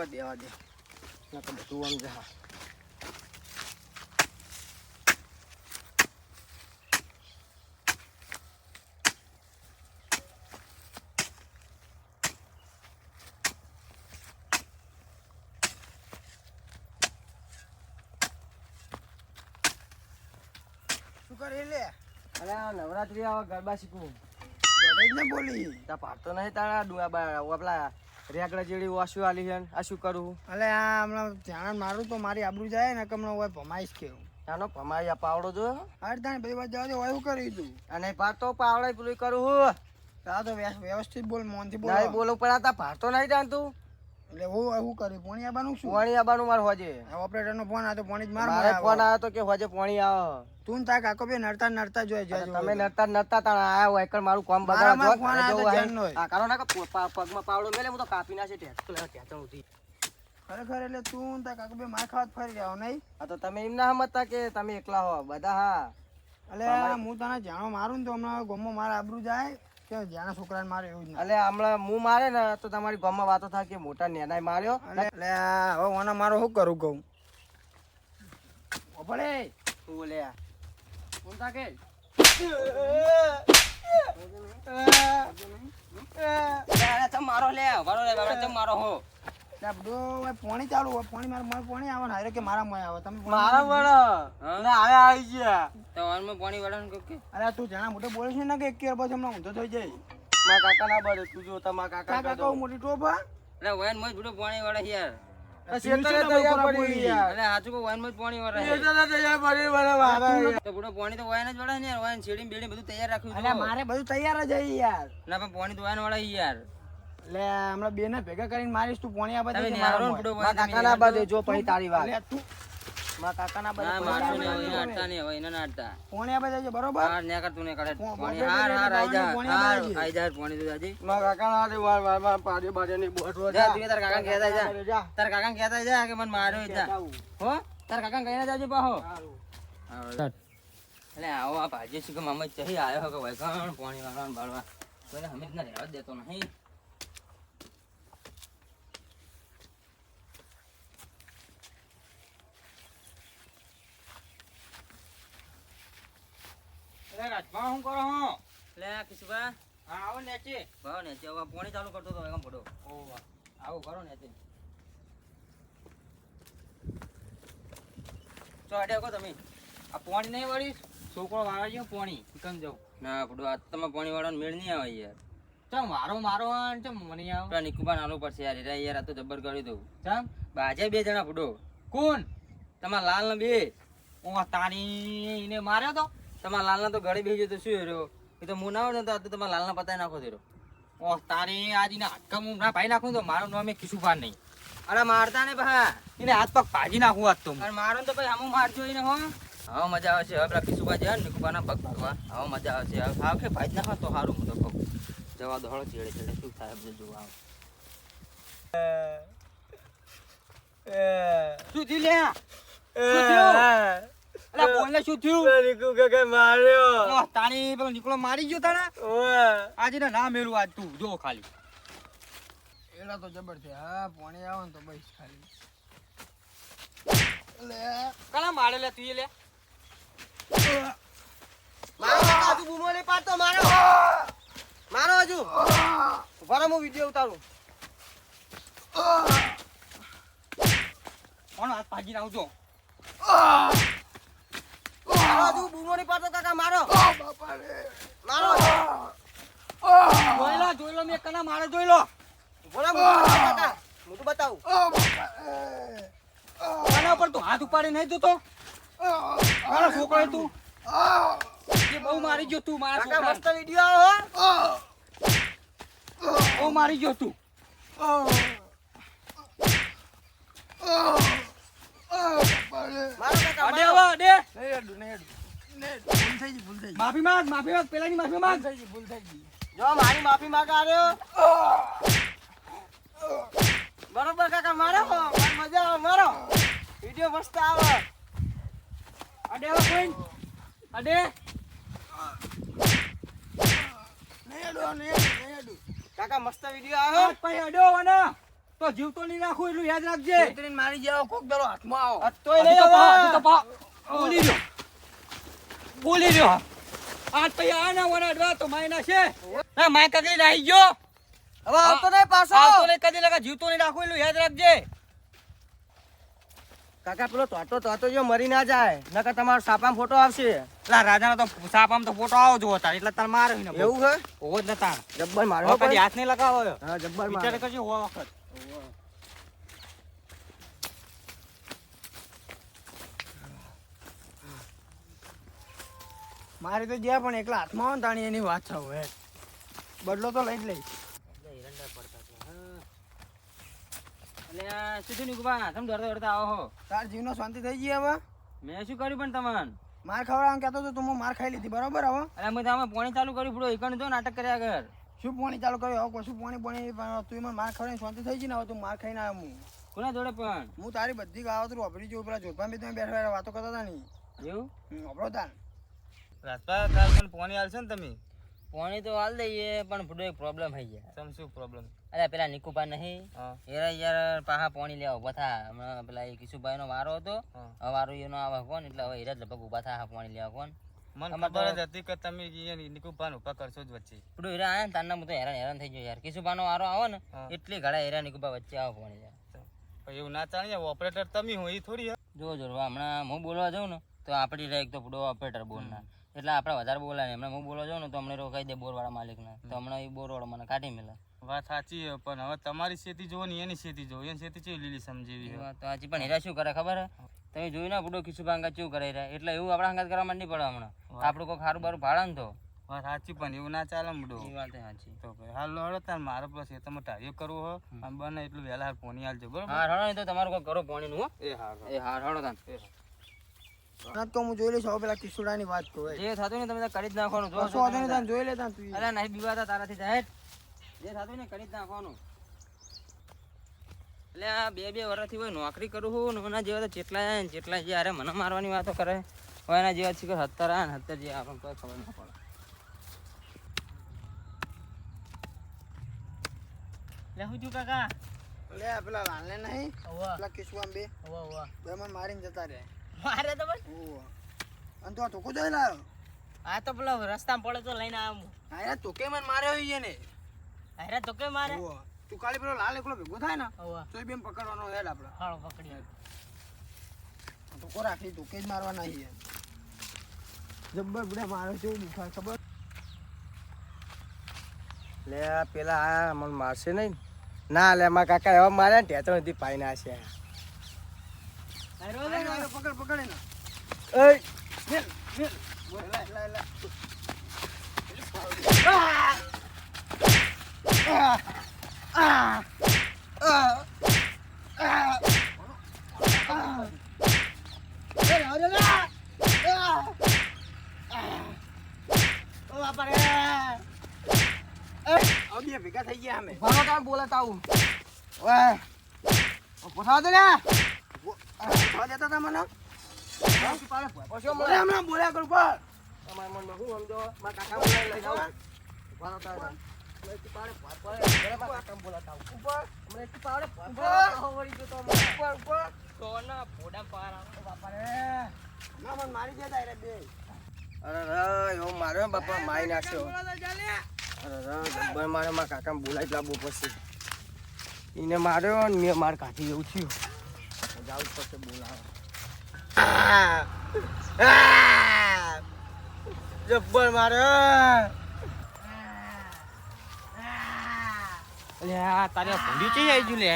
કર દેવા દે નકર બધું આમ જા શું કરે લે અરે આ નવરાત્રી આવા ગરબા શીખવું બોલી તા પાડતો નહીં તારા ડુઆ બા આપલા રેગડા જેડી વાસુ આલી છે આ શું કરું અલે આ હમણાં ધ્યાન મારું તો મારી આબરૂ જાય ને કમણો હોય ભમાઈશ કેવું આનો ભમાઈ આ પાવડો જો. અરે તાણે ભાઈ વાત જવા હોય એવું કરી તું અને પાડતો પાવડે પેલું કરું હું. તો વ્યવસ્થિત બોલ મોનથી બોલ. નહીં બોલો પણ આ તા પાડતો નહીં જાણતું. એટલે હું આવું કર્યું પોણી આવવાનું શું? પોણી આવવાનું માર હોજે. ઓપરેટર નો ફોન આ તો પોણી જ માર મારે ફોન આવ્યો તો કે હોજે પોણી આવે. તું તા કાકો બે નડતા નડતા જોય જો તમે નડતા નડતા તા આયા હોય એકર મારું કામ બગાડો. માં ફોન આવ્યો તો ધ્યાન નો કરો ના પગમાં પાવડો મેલે હું તો કાપી નાખે ટેચણ ઉધી ખરેખર એટલે તું તા કાકો બે માર ખાવા ફરી ગયા નહીં? આ તો તમે એમ ના સમજતા કે તમે એકલા હો બધા હા. એટલે હું તને જાણો મારું ને તો હમણાં ગમો મારા આબરૂ જાય. કે જાણા છોકરાને મારે એવું જ એટલે હમણાં હું મારે ને તો તમારી ગામમાં વાતો થાય કે મોટા નેનાય માર્યો. એટલે હવે ઓના મારો શું કરું કહું? તું બોલે કોણ તાકે મારો લે વાળો લે મારો હો. ત્યાં બધું ચાલુ હોય પોણી મારે મારે પોણી આવે હારે કે મારા મોય આવે. તમે મારા વાળો ના હવે આવી ગયા. તો વાનમાં પાણી વાળાનું કે. અરે તું જાણા મોટો બોલે છે ને કે એક કેર પછી હમણાં ઊંધો થઈ જાય. મારા કાકા ના બળે તું જો તમારા કા કાકા કાકા મોટી ટોપા એટલે વાનમાં જ પાણી વાળા યાર. પાણી મારા બધું તૈયાર રાખ્યું મારે બધું તૈયાર જ યાર. ના પણ પાણી તો વાયન વાળા યાર. એટલે હમણાં બે ને ભેગા કરીને મારીશ તું પોણી આપે કાકા ના બાજુ જો પછી તારી વાત તું. કાકા ના બાજુ પોણી આપે છે બરોબર? હા ને કર તું ને કરે. પોણી હાર હાર આઈ જા. આઈ જા પોણી તો જાજી. મારા કાકા ના વાર વાર વાર પાડી બાડી ની બોટલો જા તું તાર કાકા કહેતા જા. તાર કાકા કહેતા જા કે મને માર્યો જા. હો? તાર કાકા કહીને જાજો પાહો. એટલે આવો આ ભાજી શું કે મામા ચહી આવ્યો કે વૈકણ પોણી વાળવાનું બાળવા. કોઈને હમીજ ના રહેવા દેતો નહીં. એટલે રાજભા શું કરો હો? કિશુભા હા આવો નેચે. ભાવ નેચે. હવે પાણી ચાલુ કરતો તો એમ પડો આવો કરો નેચે. ચો અડે કો તમે. આ પોણી નહીં વળી? છોકરો વાળવા જેવું પોણી. કમ જાવ ના પડો આ તમે પાણી મેળ નહીં આવે યાર. ચમ મારો મારો ચમ મને આવ. પેલા નિકુબાન આલવું પડશે યાર. એટલે યાર આ તો જબર કરી દઉં. ચમ? બાજે બે જણા પડો કોણ? તમારા લાલ ને બે. ઓ તારી એને માર્યો તો? તમારા લાલના તો ઘરે બેસી તો શું રહ્યો? એ તો હું ના હોય ને તો તમારા લાલના પતાવી નાખો તેરો. ઓહ તારી આજને હાડકા હું ના ભાઈ નાખું તો મારું નામ કિશુભાન નહીં. અરે મારતા ને ભા. એને હાથ પગ ભાજી નાખું આજ તો મારો તો ભાઈ હમું મારજો એને હો. હવે મજા આવશે. હવે પેલા કિશુભા જાય ને નિકુબાના પગ ભાગવા. હવે મજા આવશે. હવે ભાવ કે ભાજી નાખો તો સારું હું તો કહું. જવા દો હળો ચેડે ચેડે. શું થાય બધું જોવા આવો. શું થયું લે શું થયું? અલા બોલ ને શું થયું? નીકુ કાકા માર્યો. તાણી પેલો નીકળો મારી ગયો ઓય. આજે ને ના મેલું આજ તું જો ખાલી. એલા તો જબર છે. હા પોણી આવે ને તો બસ ખાલી. એટલે કલા મારે લે તું લે. મારો આજુ બૂમો નહીં પાડતો મારો. મારો હજુ. ઊભા હું વીડિયો ઉતારું. કોણ હાથ ભાગી નાખજો મારો હજુ બૂમો નહીં પાડતો કાકા મારો. મારો. જોઈ લો જોઈ લો મેં કના મારો જોઈ લો. બોલા રહો, મોટું બતાવું કના પર તું હાથ ઉપાડી નહીં જોતો? મારો છોકરો તું. એ બહુ મારી ગયો તું મારા કાકા મસ્ત વીડિયો આવે બહુ મારી ગયો તું મારો કાકા અડે મારો. હવે અડે નહીં હેડું, નહીં હેડું. નહીં, ભૂલ થઈ ગઈ ભૂલ થઈ ગઈ માફી માંગ માફી માંગ પેલાની માફી માંગ. થઈ ગઈ ભૂલ થઈ ગઈ. જો મારી માફી માંગ આવ્યો બરોબર કાકા મારો? મજા આવે મારો? વીડિયો મસ્ત આવે. અડે હવે કોઈ અડે? નહીં નહીં કાકા મસ્ત વિડિયો આવ્યો પછી અડો અને તો જીવતો નહીં રાખું એટલું યાદ રાખજે. ઉતરીને મારી જાવ કોક દાડો હાથમાં આવો. તોય નહીં. તો પા. બોલી રહ્યો. બોલી રહ્યો. આજ તો માયના છે. હા માય કગલી નાહી ગયો. હવે આવતો નહીં પાછો. આવતો નહીં કદી લગા જીવતો નહીં રાખું એટલું યાદ રાખજે. કાકા પેલો તોતો તોતો જો મરી ના જાય નકર તમારો સાપામાં ફોટો આવશે. પેલા રાજાનો તો સાપ તો ફોટો આવો જો હતા એટલે તાર મારે ને એવું હોય ઓવો જ નતા જબ્બર મારો કદી હાથ નહીં લગાવો. હા જબ્બર વિચાર મારો. કરજો હો વખત. મારી તો જ્યાં પણ એકલા હાથમાં આવે ને તાણી એની વાત છે હવે. બદલો તો લઈ જ લઈશ. એટલે શું થયું નિકુભા તમે દોડતા દોડતા આવો હો. તાર જીવનો શાંતિ થઈ ગઈ હવે? મેં શું કર્યું પણ તમને? માર ખવડાવવાનું કહેતો તો તું માર ખાઈ લીધી બરોબર હવે? અરે મેં તમે પોણી ચાલુ કર્યું પડ્યું એકણ જો નાટક કર્યા આગળ શું પોણી ચાલુ કર્યું? હવે કશું પોણી પોણી તું એમાં માર ખવડાવીને શાંતિ થઈ ગઈ ને હવે તું માર ખાઈને આવ્યો હું. કોના જોડે પણ? હું તારી બધી ગાવતરું વાપરી જોઉં પેલા બી તમે બેઠા બેઠા વાતો કરતા હતા નહીં એવું? વાપરો તાન રાજપા કાલ મને પોણી આલશે ને તમે? પોણી તો હાલ દઈએ પણ થોડો એક પ્રોબ્લેમ થઈ ગયા તમ શું પ્રોબ્લેમ અરે પેલા નિકુભા નહીં. એરા યાર પાહા પોણી લેવા ઊભા થા. હમણાં પેલા એ કિશુભાઈ નો વારો હતો. વારો એનો આવે કોણ? એટલે હવે એરા જ લગભગ ઊભા થા પાણી લેવા કોણ? મને ખબર જ હતી કે તમે નિકુભાન ઉપા કરશો જ વચ્ચે. પેલું હીરા આયા તારના હું તો હેરાન હેરાન થઈ ગયો યાર. કિશુભાનો વારો આવે ને એટલી ઘડા હીરા નિકુભા વચ્ચે આવે પોણી યાર એવું ના ચાલે ઓપરેટર તમે એ થોડી. જો જો હમણાં હું બોલવા જાઉં ને તો આપણી રહે એક તો પૂરો ઓપરેટર બોલના એટલે આપણે વધારે બોલાય ને હમણાં હું બોલો જાઉં ને તો અમને રોકાઈ દે બોરવાળા માલિકને. તો હમણાં એ બોરવાળો મને કાઢી મેલે. વાત સાચી છે પણ હવે તમારી ખેતી જોવો ને એની ખેતી જોવો. એની ખેતી ચેવી લીલી સમજેવી વાત સાચી. પણ હીરા શું કરે ખબર? હે તમે જોયું ને ખીસુ ભાંગા શું કરે રહ્યા એટલે એવું આપણા હંગાત કરવા માંડી પડે હમણાં. આપણું કોઈ ખારું બારું ભાડા ને તો. વાત સાચી પણ એવું ના ચાલે મડો એ વાત સાચી. તો ભાઈ હાલ હળો તાર મારે પ્લસ એ તમે ટાર્યો કરવો હો. અને બને એટલું વહેલા હાલ પોની હાલજો બરોબર? હા હળો તો તમારું કોઈ કરો પોની હો. એ હા એ હા હળો તાન ના તો હું જોઈ લઈશ હવે પેલા કિશોડાની વાત કહું જે થતું ને તમે કરી જ નાખવાનું જો કશો જોઈ લેતા તું અરે નહીં બીવાતા તારાથી જાય જે. થતું ને કરી જ નાખવાનું. એટલે આ બે બે વર્ષથી હોય નોકરી કરું હું ને એના જેવા તો જેટલા જાય ને જેટલા જે અરે મને મારવાની વાતો કરે હોય એના જેવા શીખર હત્તર આવે ને હત્તર જે આપણને કોઈ ખબર ના પડે. લે હું છું કાકા? લે પેલા લાલને નહીં પેલા કિશવામ બે. બે મને મારીને જતા રહે મારે તો બસ. અને તું આ ટોકો જોઈ લાવ્યો આ તો પેલો રસ્તામાં પડે તો લઈને આવ્યો હું. હા યાર કે મને માર્યો ઈ ને. અરે તો કે મારે. તું ખાલી પેલો લાલ એકલો ભેગો થાય ને તો બેન પકડવાનો હેડ આપણે હાલો પકડી ટોકો રાખી ટોકે જ મારવા નહીં એમ જબ્બર બુડા મારો છે દુખાય ખબર? લે આ પેલા આ મને મારશે નહીં ના? લે મારા કાકા એવા માર્યા ને ટેચો નથી પાઈ ના છે પકડ પકડ ભેગા થઈ ગયા અમે. બોલાતા આવું ઓય. દે લે હતા મને હમણાં કરું તમારા મનમાં શું સમજો મારા કાકા બોલાવી લઈ જાઓ ભણો તારે મને તું પાડે ભર પડે ઘરે મારા બાપા મારી નાખ્યો અરે મારે મારા કાકા બોલાવી લાવવો પડશે. એને માર્યો ને મેં માર કાઢી એવું થયું. જાવું પડશે બોલાવા જબ્બર તારે આવી લે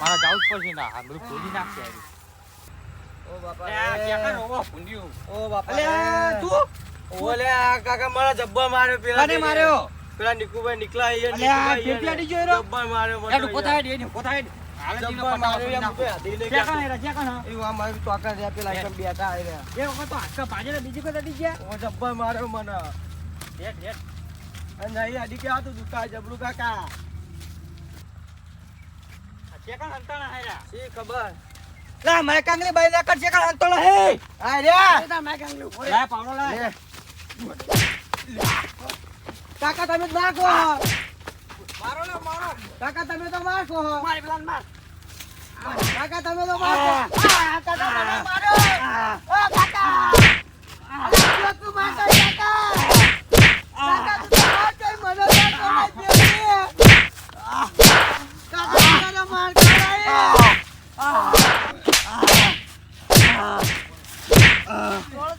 મારા જાવું જ પડશે ને આ બધું ખોલી નાખશે ઓ બાપા અલે આ રે. ક્યાં કાં ઓવો ભૂંડ્યું? ઓ બાપા અલે તું ઓલે કાકા મારા જબ્બર માર્યો પેલા કાને માર્યો? પેલા નિકુભાઈ નીકળા અહીંયા અલે આ નિકુભાઈ પેટી અહીંયા અડી ગયો એનો? જબ્બર માર્યો પોતા પોતા ખબર? લા, મે કાંગલી બાઈ ના કર, જ્યાં કાં હે. આ દેતા મેં કાંગલી ઉપર. લાય, પાવડો. લે. કાકા તમે નાખો મારો ને મારો. કાકા તમે તો મારશો મારી પ્લાન માર. કાકા તમે તો મારશો. કાકા તમે મારો. ઓ કાકા. અરે તું મારતો કાકા. કાકા તું મારતો મને તો કાકા કાકા માર કાકા આ આ